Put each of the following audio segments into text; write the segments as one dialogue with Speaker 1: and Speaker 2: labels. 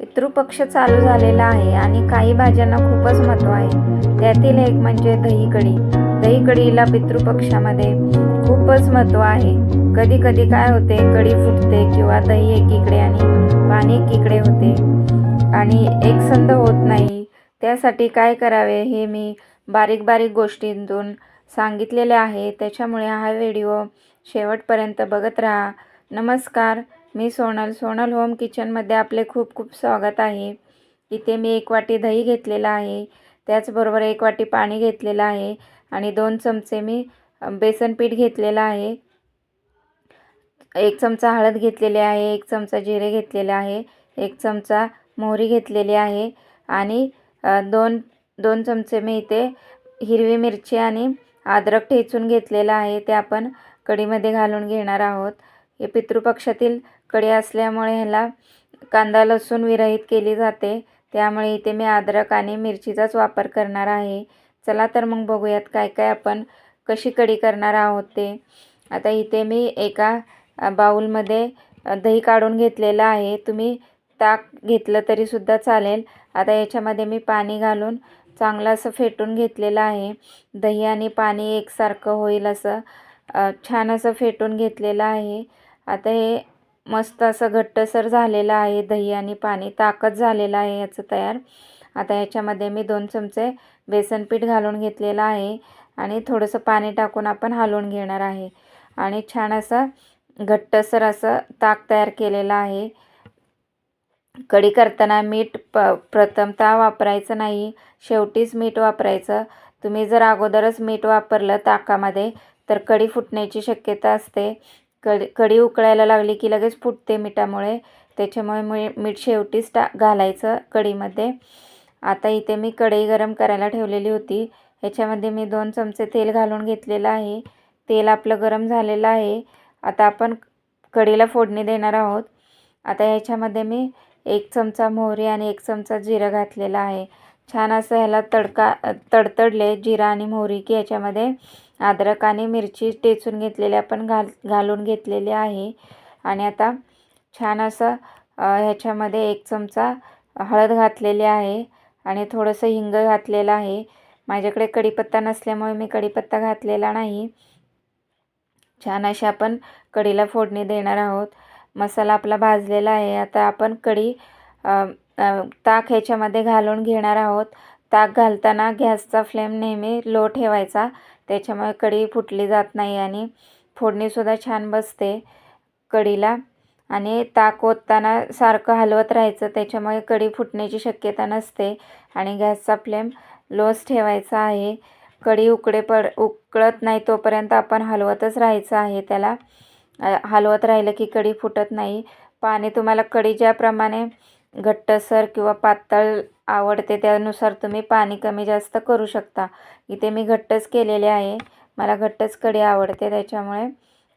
Speaker 1: पितृपक्ष चालू झालेला आहे आणि काही भाज्यांना खूपच महत्त्व आहे. त्यातील एक म्हणजे दही कढी दही कढीला पितृपक्षामध्ये खूपच महत्त्व आहे. कधी कधी काय होते कढी फुटते किंवा दही एकीकडे आणि पाणी एकीकडे होते. आणि एकसंध होत नाही. त्यासाठी काय करावे हे मी बारीक बारीक गोष्टींतून सांगितलेले आहे. त्याच्यामुळे हा व्हिडिओ शेवटपर्यंत बघत राहा. नमस्कार. मी सोनल सोनल होम किचनमध्ये आपले खूप खूप स्वागत आहे. इथे मी एक वाटी दही घेतलेला आहे. त्याचबरोबर एक वाटी पाणी घेतलेलं आहे. आणि दोन चमचे मी बेसन पीठ घेतलेलं आहे. एक चमचा हळद घेतलेली आहे एक चमचा जिरे घेतलेले आहे एक चमचा मोहरी घेतलेली आहे. आणि दोन दोन चमचे मी इथे हिरवी मिरची आणि अद्रक ठेचून घेतलेलं आहे. ते आपण कढीमध्ये घालून घेणार आहोत. हे पितृपक्षातील कढी असल्यामुळे ह्याला कांदा लसूण विरहित केली जाते. त्यामुळे इथे मी अद्रक आणि मिरचीचाच वापर करणार आहे. चला तर मग बघूयात काय काय आपण कशी कढी करणार आहोत ते. आता इथे मी एका बाऊलमध्ये दही काढून घेतलेलं आहे. तुम्ही ताक घेतलं तरीसुद्धा चालेल. आता याच्यामध्ये मी पाणी घालून चांगलं असं फेटून घेतलेलं आहे. दही आणि पाणी एकसारखं होईल असं छान असं फेटून घेतलेलं आहे. आता हे मस्त असं घट्टसर झालेलं आहे दही आणि पाणी ताकद झालेलं आहे याचं तयार. आता याच्यामध्ये मी दोन चमचे बेसन पीठ घालून घेतलेलं आहे आणि थोडंसं पाणी टाकून आपण हलवून घेणार आहे. आणि छान असं घट्टसर असं ताक तयार केलेलं आहे. कढी करताना मीठ प प्रथमतः वापरायचं नाही शेवटीच मीठ वापरायचं. तुम्ही जर अगोदरच मीठ वापरलं ताकामध्ये तर कढी फुटण्याची शक्यता असते. कढी कढी उकळायला लागली की लगेच फुटते मिठामुळे. त्याच्यामुळे मी मीठ शेवटीच टा घालायचं कढीमध्ये. आता इथे मी कढई गरम करायला ठेवलेली होती. ह्याच्यामध्ये मी दोन चमचे तेल घालून घेतलेलं आहे. तेल आपलं गरम झालेलं आहे. आता आपण कढीला फोडणी देणार आहोत. आता ह्याच्यामध्ये मी एक चमचा मोहरी आणि एक चमचा जिरं घातलेला आहे. छान असं ह्याला तडका तडतडले जिरा आणि मोहरी की याच्यामध्ये अद्रक आणि मिरची टेचून घेतलेली आपण घाल घालून घेतलेली आहे. आणि आता छान असं ह्याच्यामध्ये एक चमचा हळद घातलेली आहे आणि थोडंसं हिंग घातलेलं आहे. माझ्याकडे कढीपत्ता नसल्यामुळे मी कढीपत्ता घातलेला नाही. छान अशी आपण कढीला फोडणी देणार आहोत. मसाला आपला भाजलेला आहे. आता आपण कढी ताक ह्याच्यामध्ये घालून घेणार आहोत. ताक घालताना गॅसचा फ्लेम नेहमी लो ठेवायचा. त्याच्यामुळे कढी फुटली जात नाही आणि फोडणीसुद्धा छान बसते कढीला. आणि ताक ओतताना सारखं हलवत राहायचं त्याच्यामुळे कढी फुटण्याची शक्यता नसते आणि गॅसचा फ्लेम लोच ठेवायचा आहे. कढी उकडे पड उकळत नाही तोपर्यंत आपण हलवतच राहायचं आहे. त्याला हलवत राहिलं की कढी फुटत नाही. पाणी तुम्हाला कढी ज्याप्रमाणे घट्टसर किंवा पातळ आवडते त्यानुसार तुम्ही पाणी कमी जास्त करू शकता. इथे मी घट्टच केलेले आहे. मला घट्टच कढी आवडते त्याच्यामुळे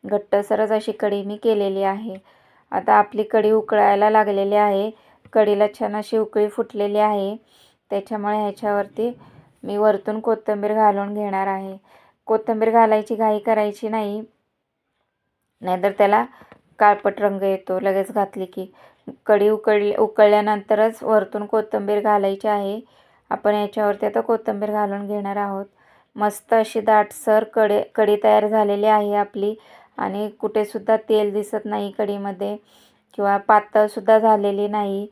Speaker 1: घट्टसरच अशी कढी मी केलेली आहे. आता आपली कढी उकळायला लागलेली आहे. कढीला छान अशी उकळी फुटलेली आहे. त्याच्यामुळे ह्याच्यावरती मी वरतून कोथिंबीर घालून घेणार आहे. कोथिंबीर घालायची घाई करायची नाही. नाहीतर त्याला काळपट रंग येतो लगेच घातली की. कढी उकळली उकळल्यानंतरच वरतून कोथिंबीर घालायची आहे. आपण याच्यावरती आता कोथिंबीर घालून घेणार आहोत. मस्त अशी दाटसर कढे कढी तयार झालेली आहे आपली आणि कुठेसुद्धा तेल दिसत नाही कढीमध्ये किंवा पातळसुद्धा झालेली नाही.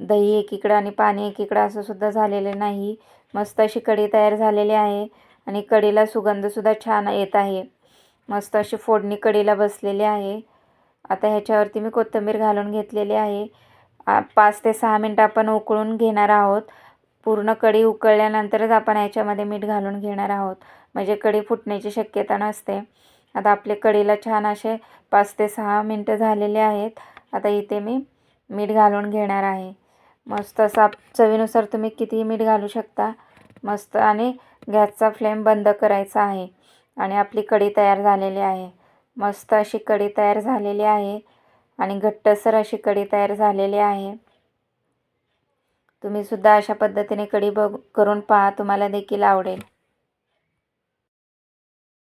Speaker 1: दही एकीकडं आणि पाणी एकीकडं असं सुद्धा झालेलं नाही. मस्त अशी कढी तयार झालेली आहे आणि कढीला सुगंधसुद्धा छान येत आहे. मस्त अशी फोडणी कढीला बसलेली आहे. आता ह्याच्यावरती मी कोथिंबीर घालून घेतलेली आहे. पाच ते सहा मिनटं आपण उकळून घेणार आहोत. पूर्ण कढी उकळल्यानंतरच आपण ह्याच्यामध्ये मीठ घालून घेणार आहोत. म्हणजे कढी फुटण्याची शक्यता नसते. आता आपले कढीला छान असे पाच ते सहा मिनटं झालेले आहेत. आता इथे मी मीठ घालून घेणार आहे. मस्त असा चवीनुसार तुम्ही कितीही मीठ घालू शकता. मस्त आणि गॅसचा फ्लेम बंद करायचा आहे. आणि आपली कढी तयार झालेली आहे. मस्त अशी कढी तयार झालेली आहे आणि घट्टसर अशी कढी तयार झालेली आहे. तुम्हीसुद्धा अशा पद्धतीने कढी बघ करून पहा तुम्हाला देखील आवडेल.